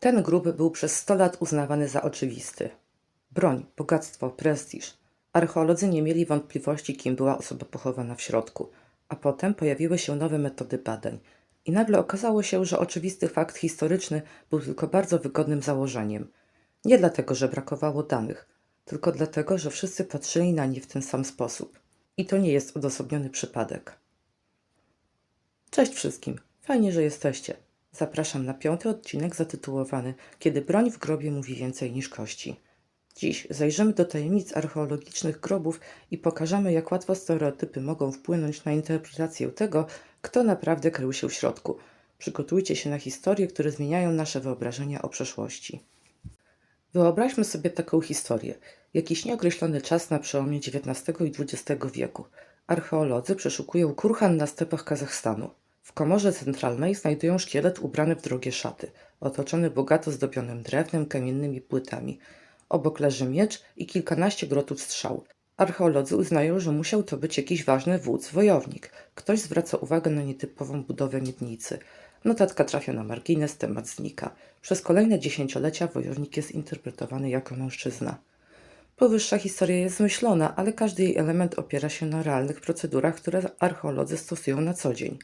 Ten grób był przez 100 lat uznawany za oczywisty. Broń, bogactwo, prestiż. Archeolodzy nie mieli wątpliwości, kim była osoba pochowana w środku. A potem pojawiły się nowe metody badań. I nagle okazało się, że oczywisty fakt historyczny był tylko bardzo wygodnym założeniem. Nie dlatego, że brakowało danych, tylko dlatego, że wszyscy patrzyli na nie w ten sam sposób. I to nie jest odosobniony przypadek. Cześć wszystkim, fajnie, że jesteście. Zapraszam na piąty odcinek zatytułowany Kiedy broń w grobie mówi więcej niż kości. Dziś zajrzymy do tajemnic archeologicznych grobów i pokażemy, jak łatwo stereotypy mogą wpłynąć na interpretację tego, kto naprawdę krył się w środku. Przygotujcie się na historie, które zmieniają nasze wyobrażenia o przeszłości. Wyobraźmy sobie taką historię. Jakiś nieokreślony czas na przełomie XIX i XX wieku. Archeolodzy przeszukują kurhan na stepach Kazachstanu. W komorze centralnej znajdują szkielet ubrany w drogie szaty, otoczony bogato zdobionym drewnem, kamiennymi płytami. Obok leży miecz i kilkanaście grotów strzał. Archeolodzy uznają, że musiał to być jakiś ważny wódz, wojownik. Ktoś zwraca uwagę na nietypową budowę miednicy. Notatka trafia na margines, temat znika. Przez kolejne dziesięciolecia wojownik jest interpretowany jako mężczyzna. Powyższa historia jest zmyślona, ale każdy jej element opiera się na realnych procedurach, które archeolodzy stosują na co dzień.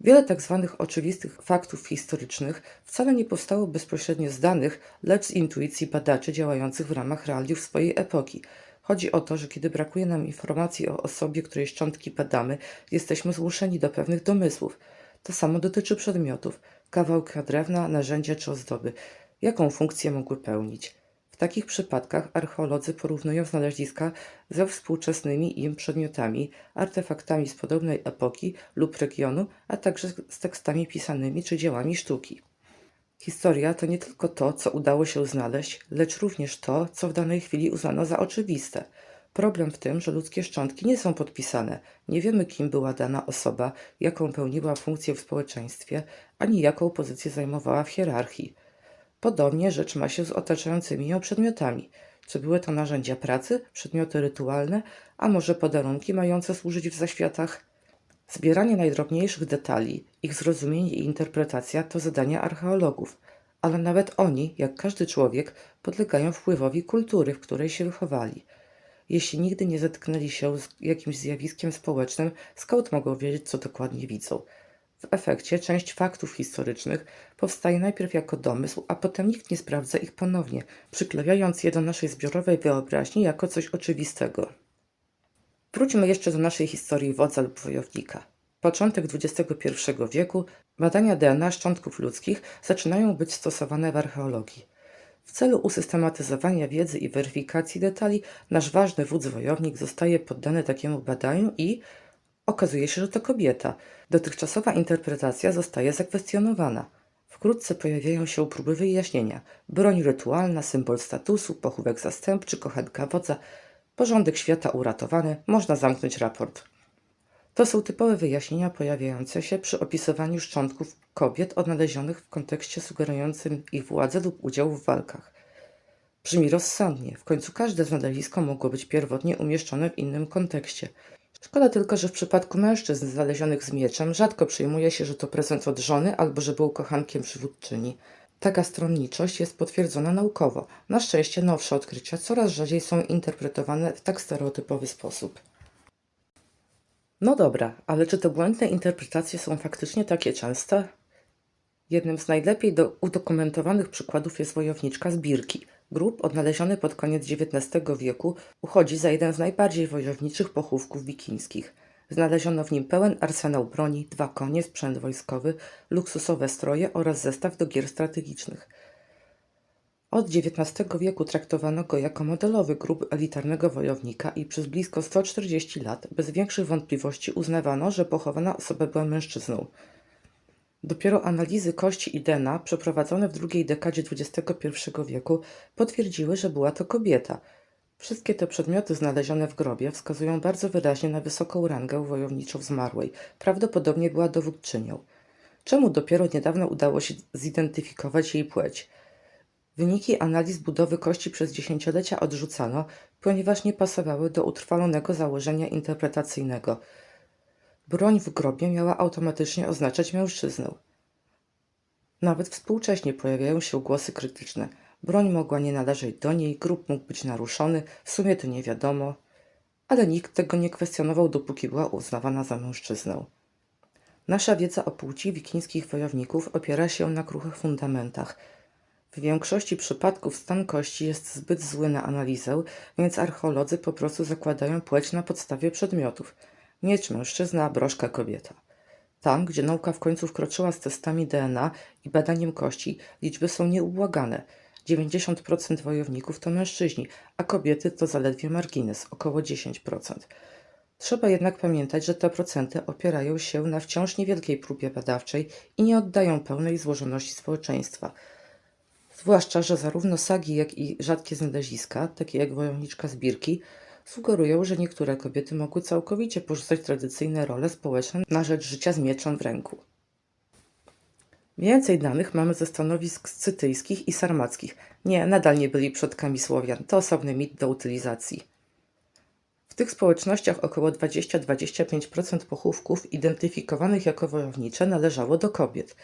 Wiele tak zwanych oczywistych faktów historycznych wcale nie powstało bezpośrednio z danych, lecz z intuicji badaczy działających w ramach realiów swojej epoki. Chodzi o to, że kiedy brakuje nam informacji o osobie, której szczątki badamy, jesteśmy zmuszeni do pewnych domysłów. To samo dotyczy przedmiotów, kawałka drewna, narzędzia czy ozdoby. Jaką funkcję mogły pełnić? Takich przypadkach archeolodzy porównują znaleziska ze współczesnymi im przedmiotami, artefaktami z podobnej epoki lub regionu, a także z tekstami pisanymi czy dziełami sztuki. Historia to nie tylko to, co udało się znaleźć, lecz również to, co w danej chwili uznano za oczywiste. Problem w tym, że ludzkie szczątki nie są podpisane. Nie wiemy, kim była dana osoba, jaką pełniła funkcję w społeczeństwie, ani jaką pozycję zajmowała w hierarchii. Podobnie rzecz ma się z otaczającymi ją przedmiotami. Czy były to narzędzia pracy, przedmioty rytualne, a może podarunki mające służyć w zaświatach? Zbieranie najdrobniejszych detali, ich zrozumienie i interpretacja to zadanie archeologów, ale nawet oni, jak każdy człowiek, podlegają wpływowi kultury, w której się wychowali. Jeśli nigdy nie zetknęli się z jakimś zjawiskiem społecznym, skąd mogą wiedzieć, co dokładnie widzą? W efekcie część faktów historycznych powstaje najpierw jako domysł, a potem nikt nie sprawdza ich ponownie, przyklepiając je do naszej zbiorowej wyobraźni jako coś oczywistego. Wróćmy jeszcze do naszej historii wodza lub wojownika. Początek XXI wieku badania DNA szczątków ludzkich zaczynają być stosowane w archeologii. W celu usystematyzowania wiedzy i weryfikacji detali, nasz ważny wódz wojownik zostaje poddany takiemu badaniu i okazuje się, że to kobieta. Dotychczasowa interpretacja zostaje zakwestionowana. Wkrótce pojawiają się próby wyjaśnienia. Broń rytualna, symbol statusu, pochówek zastępczy, kochanka wodza, porządek świata uratowany, można zamknąć raport. To są typowe wyjaśnienia pojawiające się przy opisywaniu szczątków kobiet odnalezionych w kontekście sugerującym ich władzę lub udział w walkach. Brzmi rozsądnie, w końcu każde znalezisko mogło być pierwotnie umieszczone w innym kontekście. Szkoda tylko, że w przypadku mężczyzn znalezionych z mieczem rzadko przyjmuje się, że to prezent od żony albo że był kochankiem przywódczyni. Taka stronniczość jest potwierdzona naukowo. Na szczęście nowsze odkrycia coraz rzadziej są interpretowane w tak stereotypowy sposób. No dobra, ale czy te błędne interpretacje są faktycznie takie częste? Jednym z najlepiej do, udokumentowanych przykładów jest wojowniczka z Birki. Grób odnaleziony pod koniec XIX wieku uchodzi za jeden z najbardziej wojowniczych pochówków wikińskich. Znaleziono w nim pełen arsenał broni, dwa konie, sprzęt wojskowy, luksusowe stroje oraz zestaw do gier strategicznych. Od XIX wieku traktowano go jako modelowy grób elitarnego wojownika i przez blisko 140 lat bez większych wątpliwości uznawano, że pochowana osoba była mężczyzną. Dopiero analizy kości i DNA przeprowadzone w drugiej dekadzie XXI wieku potwierdziły, że była to kobieta. Wszystkie te przedmioty znalezione w grobie wskazują bardzo wyraźnie na wysoką rangę wojowniczą zmarłej. Prawdopodobnie była dowódczynią. Czemu dopiero niedawno udało się zidentyfikować jej płeć? Wyniki analiz budowy kości przez dziesięciolecia odrzucano, ponieważ nie pasowały do utrwalonego założenia interpretacyjnego. Broń w grobie miała automatycznie oznaczać mężczyznę. Nawet współcześnie pojawiają się głosy krytyczne. Broń mogła nie należeć do niej, grób mógł być naruszony, w sumie to nie wiadomo, ale nikt tego nie kwestionował, dopóki była uznawana za mężczyznę. Nasza wiedza o płci wikińskich wojowników opiera się na kruchych fundamentach. W większości przypadków stan kości jest zbyt zły na analizę, więc archeolodzy po prostu zakładają płeć na podstawie przedmiotów. Miecz mężczyzna, broszka kobieta. Tam, gdzie nauka w końcu wkroczyła z testami DNA i badaniem kości, liczby są nieubłagane. 90% wojowników to mężczyźni, a kobiety to zaledwie margines, około 10%. Trzeba jednak pamiętać, że te procenty opierają się na wciąż niewielkiej próbie badawczej i nie oddają pełnej złożoności społeczeństwa. Zwłaszcza, że zarówno sagi, jak i rzadkie znaleziska, takie jak wojowniczka z Birki, sugerują, że niektóre kobiety mogły całkowicie porzucać tradycyjne role społeczne na rzecz życia z mieczem w ręku. Więcej danych mamy ze stanowisk scytyjskich i sarmackich. Nie, nadal nie byli przodkami Słowian. To osobny mit do utylizacji. W tych społecznościach około 20-25% pochówków identyfikowanych jako wojownicze należało do kobiet.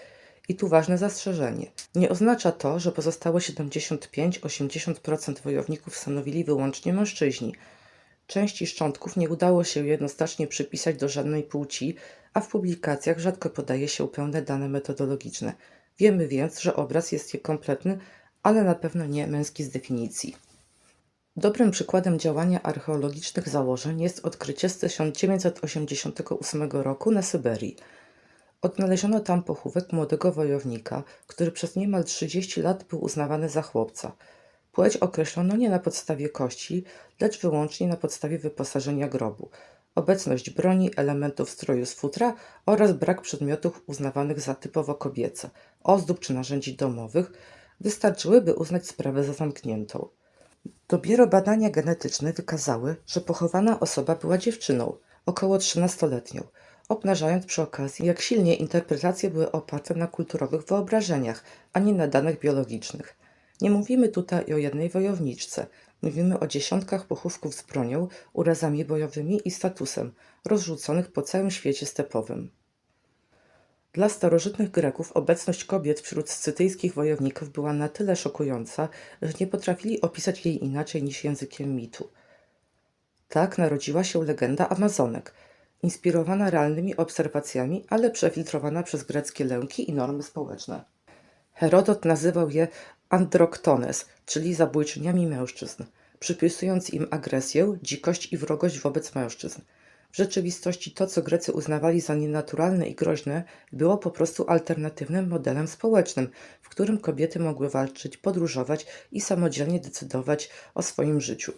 I tu ważne zastrzeżenie. Nie oznacza to, że pozostałe 75-80% wojowników stanowili wyłącznie mężczyźni. Części szczątków nie udało się jednoznacznie przypisać do żadnej płci, a w publikacjach rzadko podaje się pełne dane metodologiczne. Wiemy więc, że obraz jest niekompletny, ale na pewno nie męski z definicji. Dobrym przykładem działania archeologicznych założeń jest odkrycie z 1988 roku na Syberii. Odnaleziono tam pochówek młodego wojownika, który przez niemal 30 lat był uznawany za chłopca. Płeć określono nie na podstawie kości, lecz wyłącznie na podstawie wyposażenia grobu. Obecność broni, elementów stroju z futra oraz brak przedmiotów uznawanych za typowo kobiece, ozdób czy narzędzi domowych wystarczyły, by uznać sprawę za zamkniętą. Dopiero badania genetyczne wykazały, że pochowana osoba była dziewczyną, około 13-letnią, obnażając przy okazji, jak silnie interpretacje były oparte na kulturowych wyobrażeniach, a nie na danych biologicznych. Nie mówimy tutaj o jednej wojowniczce, mówimy o dziesiątkach pochówków z bronią, urazami bojowymi i statusem, rozrzuconych po całym świecie stepowym. Dla starożytnych Greków obecność kobiet wśród scytyjskich wojowników była na tyle szokująca, że nie potrafili opisać jej inaczej niż językiem mitu. Tak narodziła się legenda Amazonek, inspirowana realnymi obserwacjami, ale przefiltrowana przez greckie lęki i normy społeczne. Herodot nazywał je androktones, czyli zabójczyniami mężczyzn, przypisując im agresję, dzikość i wrogość wobec mężczyzn. W rzeczywistości to, co Grecy uznawali za nienaturalne i groźne, było po prostu alternatywnym modelem społecznym, w którym kobiety mogły walczyć, podróżować i samodzielnie decydować o swoim życiu.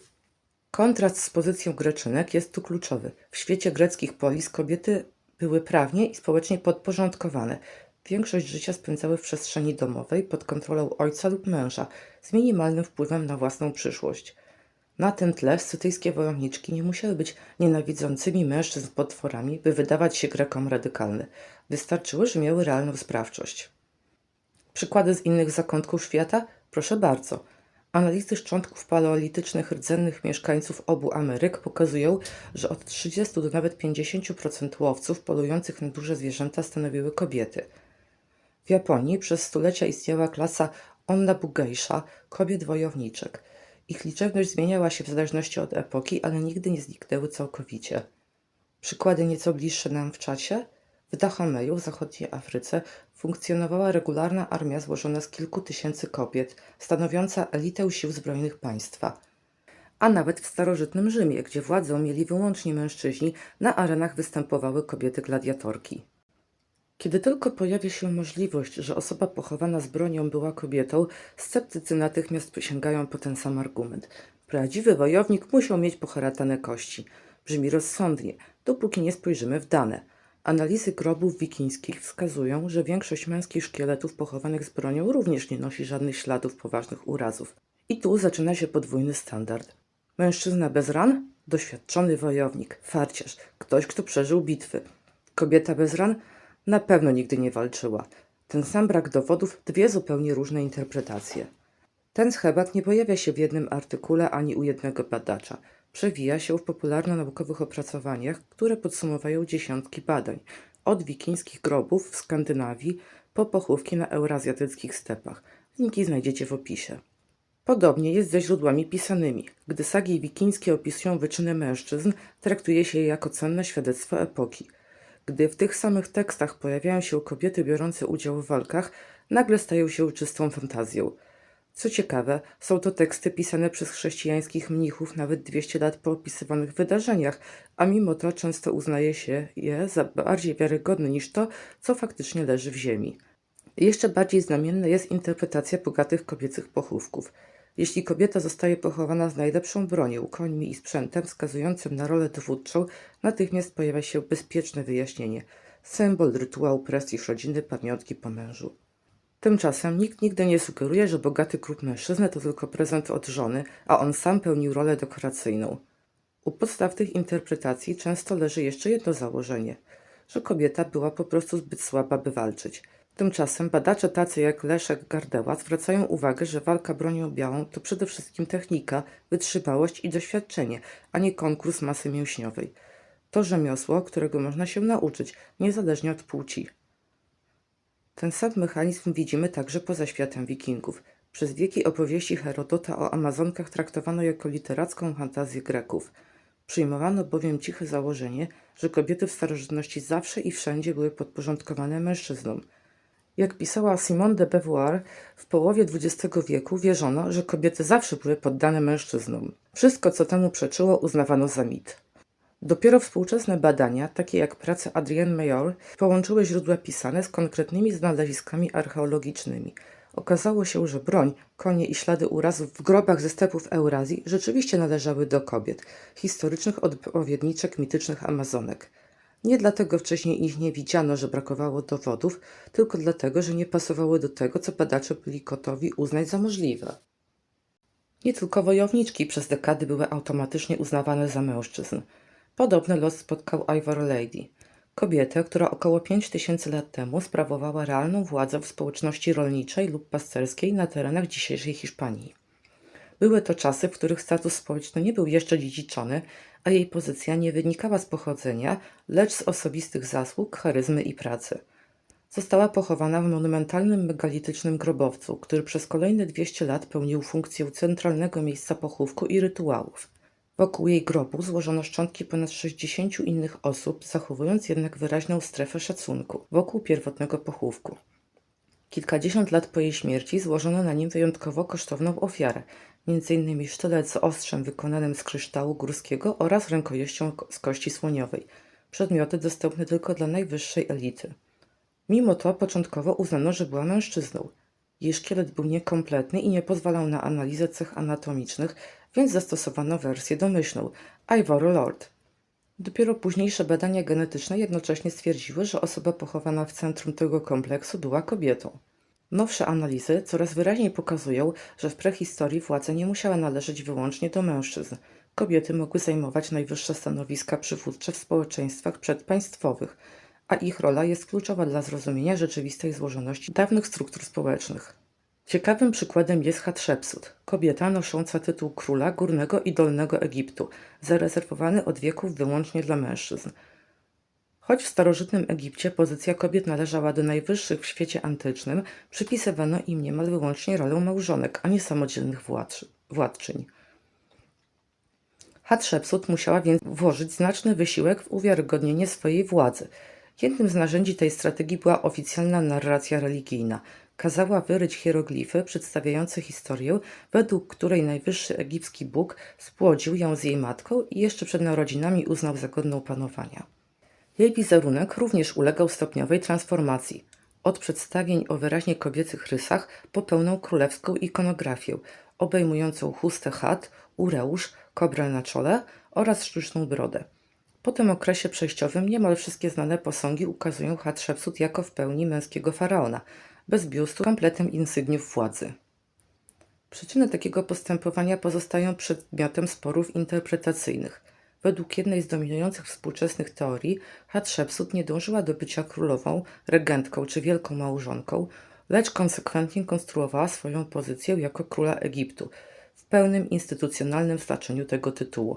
Kontrast z pozycją Greczynek jest tu kluczowy. W świecie greckich polis kobiety były prawnie i społecznie podporządkowane. Większość życia spędzały w przestrzeni domowej pod kontrolą ojca lub męża, z minimalnym wpływem na własną przyszłość. Na tym tle scytyjskie wojowniczki nie musiały być nienawidzącymi mężczyzn potworami, by wydawać się Grekom radykalne. Wystarczyło, że miały realną sprawczość. Przykłady z innych zakątków świata? Proszę bardzo. Analizy szczątków paleolitycznych rdzennych mieszkańców obu Ameryk pokazują, że od 30 do nawet 50% łowców polujących na duże zwierzęta stanowiły kobiety. W Japonii przez stulecia istniała klasa onnabugejsza, kobiet wojowniczek. Ich liczebność zmieniała się w zależności od epoki, ale nigdy nie zniknęły całkowicie. Przykłady nieco bliższe nam w czasie? W Dahomeju w zachodniej Afryce funkcjonowała regularna armia złożona z kilku tysięcy kobiet, stanowiąca elitę sił zbrojnych państwa. A nawet w starożytnym Rzymie, gdzie władzę mieli wyłącznie mężczyźni, na arenach występowały kobiety gladiatorki. Kiedy tylko pojawia się możliwość, że osoba pochowana z bronią była kobietą, sceptycy natychmiast sięgają po ten sam argument. Prawdziwy wojownik musiał mieć poharatane kości. Brzmi rozsądnie, dopóki nie spojrzymy w dane. Analizy grobów wikińskich wskazują, że większość męskich szkieletów pochowanych z bronią również nie nosi żadnych śladów poważnych urazów. I tu zaczyna się podwójny standard. Mężczyzna bez ran? Doświadczony wojownik, farciarz, ktoś, kto przeżył bitwy. Kobieta bez ran? Na pewno nigdy nie walczyła. Ten sam brak dowodów, dwie zupełnie różne interpretacje. Ten schemat nie pojawia się w jednym artykule ani u jednego badacza. Przewija się w popularno-naukowych opracowaniach, które podsumowują dziesiątki badań, od wikińskich grobów w Skandynawii po pochówki na eurazjatyckich stepach. Linki znajdziecie w opisie. Podobnie jest ze źródłami pisanymi. Gdy sagi wikińskie opisują wyczyny mężczyzn, traktuje się je jako cenne świadectwo epoki. Gdy w tych samych tekstach pojawiają się kobiety biorące udział w walkach, nagle stają się czystą fantazją. Co ciekawe, są to teksty pisane przez chrześcijańskich mnichów nawet 200 lat po opisywanych wydarzeniach, a mimo to często uznaje się je za bardziej wiarygodne niż to, co faktycznie leży w ziemi. Jeszcze bardziej znamienna jest interpretacja bogatych kobiecych pochówków. Jeśli kobieta zostaje pochowana z najlepszą bronią, końmi i sprzętem wskazującym na rolę dowódczą, natychmiast pojawia się bezpieczne wyjaśnienie. Symbol rytuału prestiż rodziny, pamiątki po mężu. Tymczasem nikt nigdy nie sugeruje, że bogaty klub mężczyzny to tylko prezent od żony, a on sam pełnił rolę dekoracyjną. U podstaw tych interpretacji często leży jeszcze jedno założenie, że kobieta była po prostu zbyt słaba, by walczyć. Tymczasem badacze tacy jak Leszek Gardeła zwracają uwagę, że walka bronią białą to przede wszystkim technika, wytrzymałość i doświadczenie, a nie konkurs masy mięśniowej. To rzemiosło, którego można się nauczyć, niezależnie od płci. Ten sam mechanizm widzimy także poza światem wikingów. Przez wieki opowieści Herodota o Amazonkach traktowano jako literacką fantazję Greków. Przyjmowano bowiem ciche założenie, że kobiety w starożytności zawsze i wszędzie były podporządkowane mężczyznom. Jak pisała Simone de Beauvoir, w połowie XX wieku wierzono, że kobiety zawsze były poddane mężczyznom. Wszystko, co temu przeczyło, uznawano za mit. Dopiero współczesne badania, takie jak prace Adrienne Mayor, połączyły źródła pisane z konkretnymi znaleziskami archeologicznymi. Okazało się, że broń, konie i ślady urazów w grobach ze stepów Eurazji rzeczywiście należały do kobiet, historycznych odpowiedniczek mitycznych Amazonek. Nie dlatego wcześniej ich nie widziano, że brakowało dowodów, tylko dlatego, że nie pasowały do tego, co badacze byli gotowi uznać za możliwe. Nie tylko wojowniczki przez dekady były automatycznie uznawane za mężczyzn. Podobny los spotkał Ivor Lady, kobietę, która około 5000 lat temu sprawowała realną władzę w społeczności rolniczej lub pasterskiej na terenach dzisiejszej Hiszpanii. Były to czasy, w których status społeczny nie był jeszcze dziedziczony, a jej pozycja nie wynikała z pochodzenia, lecz z osobistych zasług, charyzmy i pracy. Została pochowana w monumentalnym megalitycznym grobowcu, który przez kolejne 200 lat pełnił funkcję centralnego miejsca pochówku i rytuałów. Wokół jej grobu złożono szczątki ponad 60 innych osób, zachowując jednak wyraźną strefę szacunku wokół pierwotnego pochówku. Kilkadziesiąt lat po jej śmierci złożono na nim wyjątkowo kosztowną ofiarę, m.in. sztylet z ostrzem wykonanym z kryształu górskiego oraz rękojeścią z kości słoniowej, przedmioty dostępne tylko dla najwyższej elity. Mimo to początkowo uznano, że była mężczyzną. Jej szkielet był niekompletny i nie pozwalał na analizę cech anatomicznych, więc zastosowano wersję domyślną Ivory Lord. Dopiero późniejsze badania genetyczne jednocześnie stwierdziły, że osoba pochowana w centrum tego kompleksu była kobietą. Nowsze analizy coraz wyraźniej pokazują, że w prehistorii władza nie musiała należeć wyłącznie do mężczyzn. Kobiety mogły zajmować najwyższe stanowiska przywódcze w społeczeństwach przedpaństwowych, a ich rola jest kluczowa dla zrozumienia rzeczywistej złożoności dawnych struktur społecznych. Ciekawym przykładem jest Hatshepsut, kobieta nosząca tytuł króla Górnego i Dolnego Egiptu, zarezerwowany od wieków wyłącznie dla mężczyzn. Choć w starożytnym Egipcie pozycja kobiet należała do najwyższych w świecie antycznym, przypisywano im niemal wyłącznie rolę małżonek, a nie samodzielnych władczy, władczyń. Hatshepsut musiała więc włożyć znaczny wysiłek w uwiarygodnienie swojej władzy. Jednym z narzędzi tej strategii była oficjalna narracja religijna – kazała wyryć hieroglify przedstawiające historię, według której najwyższy egipski bóg spłodził ją z jej matką i jeszcze przed narodzinami uznał za godną panowania. Jej wizerunek również ulegał stopniowej transformacji. Od przedstawień o wyraźnie kobiecych rysach po pełną królewską ikonografię, obejmującą chustę chat, ureusz, kobrę na czole oraz sztuczną brodę. Po tym okresie przejściowym niemal wszystkie znane posągi ukazują Hatshepsut jako w pełni męskiego faraona – bez biustu, kompletem insygniów władzy. Przyczyny takiego postępowania pozostają przedmiotem sporów interpretacyjnych. Według jednej z dominujących współczesnych teorii, Hatshepsut nie dążyła do bycia królową, regentką czy wielką małżonką, lecz konsekwentnie konstruowała swoją pozycję jako króla Egiptu w pełnym instytucjonalnym znaczeniu tego tytułu.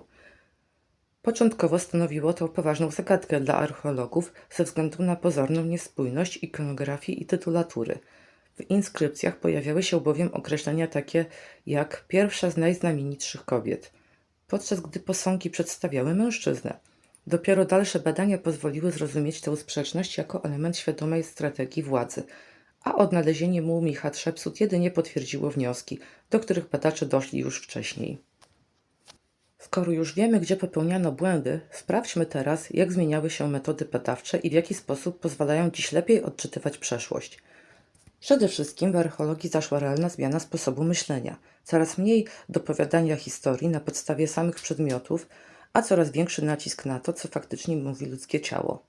Początkowo stanowiło to poważną zagadkę dla archeologów ze względu na pozorną niespójność ikonografii i tytulatury. W inskrypcjach pojawiały się bowiem określenia takie jak pierwsza z najznamienitszych kobiet, podczas gdy posągi przedstawiały mężczyznę. Dopiero dalsze badania pozwoliły zrozumieć tę sprzeczność jako element świadomej strategii władzy, a odnalezienie mumii Hatshepsut jedynie potwierdziło wnioski, do których badacze doszli już wcześniej. Skoro już wiemy, gdzie popełniano błędy, sprawdźmy teraz, jak zmieniały się metody badawcze i w jaki sposób pozwalają dziś lepiej odczytywać przeszłość. Przede wszystkim w archeologii zaszła realna zmiana sposobu myślenia. Coraz mniej dopowiadania historii na podstawie samych przedmiotów, a coraz większy nacisk na to, co faktycznie mówi ludzkie ciało.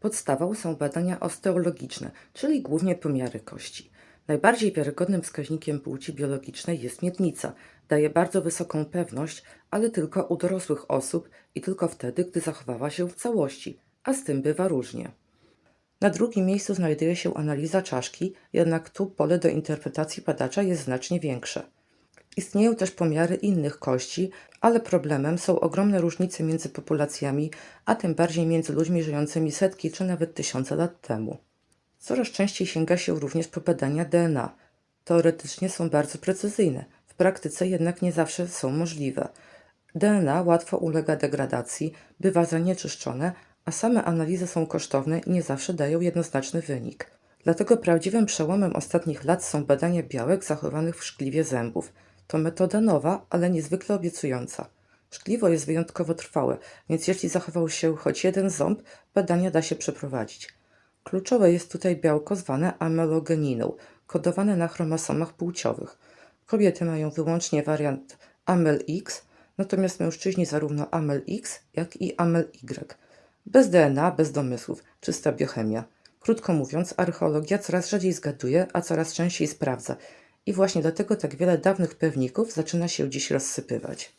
Podstawą są badania osteologiczne, czyli głównie pomiary kości. Najbardziej wiarygodnym wskaźnikiem płci biologicznej jest miednica. Daje bardzo wysoką pewność, ale tylko u dorosłych osób i tylko wtedy, gdy zachowała się w całości, a z tym bywa różnie. Na drugim miejscu znajduje się analiza czaszki, jednak tu pole do interpretacji badacza jest znacznie większe. Istnieją też pomiary innych kości, ale problemem są ogromne różnice między populacjami, a tym bardziej między ludźmi żyjącymi setki czy nawet tysiące lat temu. Coraz częściej sięga się również po badania DNA. Teoretycznie są bardzo precyzyjne, w praktyce jednak nie zawsze są możliwe. DNA łatwo ulega degradacji, bywa zanieczyszczone, a same analizy są kosztowne i nie zawsze dają jednoznaczny wynik. Dlatego prawdziwym przełomem ostatnich lat są badania białek zachowanych w szkliwie zębów. To metoda nowa, ale niezwykle obiecująca. Szkliwo jest wyjątkowo trwałe, więc jeśli zachował się choć jeden ząb, badania da się przeprowadzić. Kluczowe jest tutaj białko zwane amelogeniną, kodowane na chromosomach płciowych. Kobiety mają wyłącznie wariant AMEL-X, natomiast mężczyźni zarówno AMEL-X, jak i AMEL-Y. Bez DNA, bez domysłów, czysta biochemia. Krótko mówiąc, archeologia coraz rzadziej zgaduje, a coraz częściej sprawdza. I właśnie dlatego tak wiele dawnych pewników zaczyna się dziś rozsypywać.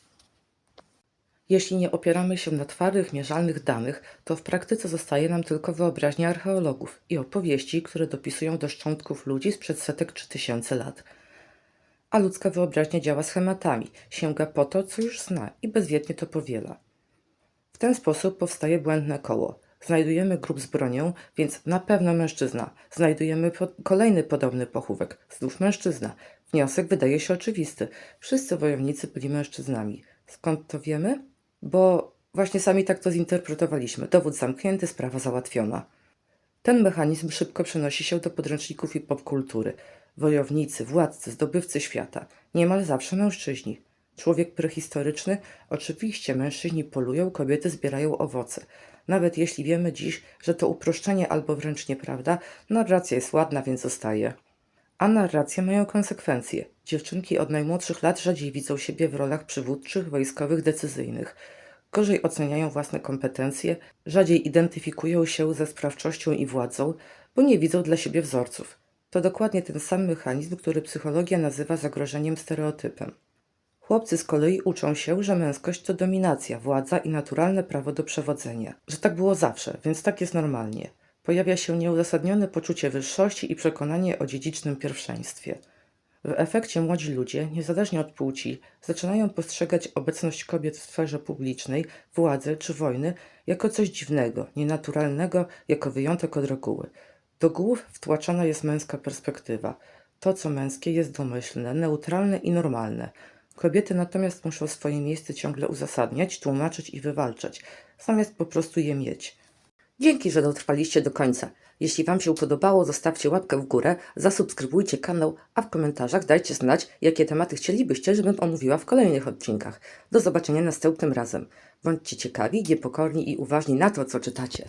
Jeśli nie opieramy się na twardych, mierzalnych danych, to w praktyce zostaje nam tylko wyobraźnia archeologów i opowieści, które dopisują do szczątków ludzi sprzed setek czy tysięcy lat. A ludzka wyobraźnia działa schematami, sięga po to, co już zna i bezwiednie to powiela. W ten sposób powstaje błędne koło. Znajdujemy grób z bronią, więc na pewno mężczyzna. Znajdujemy po kolejny podobny pochówek, znów mężczyzna. Wniosek wydaje się oczywisty. Wszyscy wojownicy byli mężczyznami. Skąd to wiemy? Bo właśnie sami tak to zinterpretowaliśmy. Dowód zamknięty, sprawa załatwiona. Ten mechanizm szybko przenosi się do podręczników i popkultury. Wojownicy, władcy, zdobywcy świata. Niemal zawsze mężczyźni. Człowiek prehistoryczny? Oczywiście mężczyźni polują, kobiety zbierają owoce. Nawet jeśli wiemy dziś, że to uproszczenie albo wręcz nieprawda, narracja jest ładna, więc zostaje. A narracje mają konsekwencje. Dziewczynki od najmłodszych lat rzadziej widzą siebie w rolach przywódczych, wojskowych, decyzyjnych. Gorzej oceniają własne kompetencje, rzadziej identyfikują się ze sprawczością i władzą, bo nie widzą dla siebie wzorców. To dokładnie ten sam mechanizm, który psychologia nazywa zagrożeniem stereotypem. Chłopcy z kolei uczą się, że męskość to dominacja, władza i naturalne prawo do przewodzenia. Że tak było zawsze, więc tak jest normalnie. Pojawia się nieuzasadnione poczucie wyższości i przekonanie o dziedzicznym pierwszeństwie. W efekcie młodzi ludzie, niezależnie od płci, zaczynają postrzegać obecność kobiet w sferze publicznej, władzy czy wojny jako coś dziwnego, nienaturalnego, jako wyjątek od reguły. Do głów wtłaczana jest męska perspektywa. To, co męskie, jest domyślne, neutralne i normalne. Kobiety natomiast muszą swoje miejsce ciągle uzasadniać, tłumaczyć i wywalczać, zamiast po prostu je mieć. Dzięki, że dotrwaliście do końca. Jeśli Wam się podobało, zostawcie łapkę w górę, zasubskrybujcie kanał, a w komentarzach dajcie znać, jakie tematy chcielibyście, żebym omówiła w kolejnych odcinkach. Do zobaczenia następnym razem. Bądźcie ciekawi, niepokorni i uważni na to, co czytacie.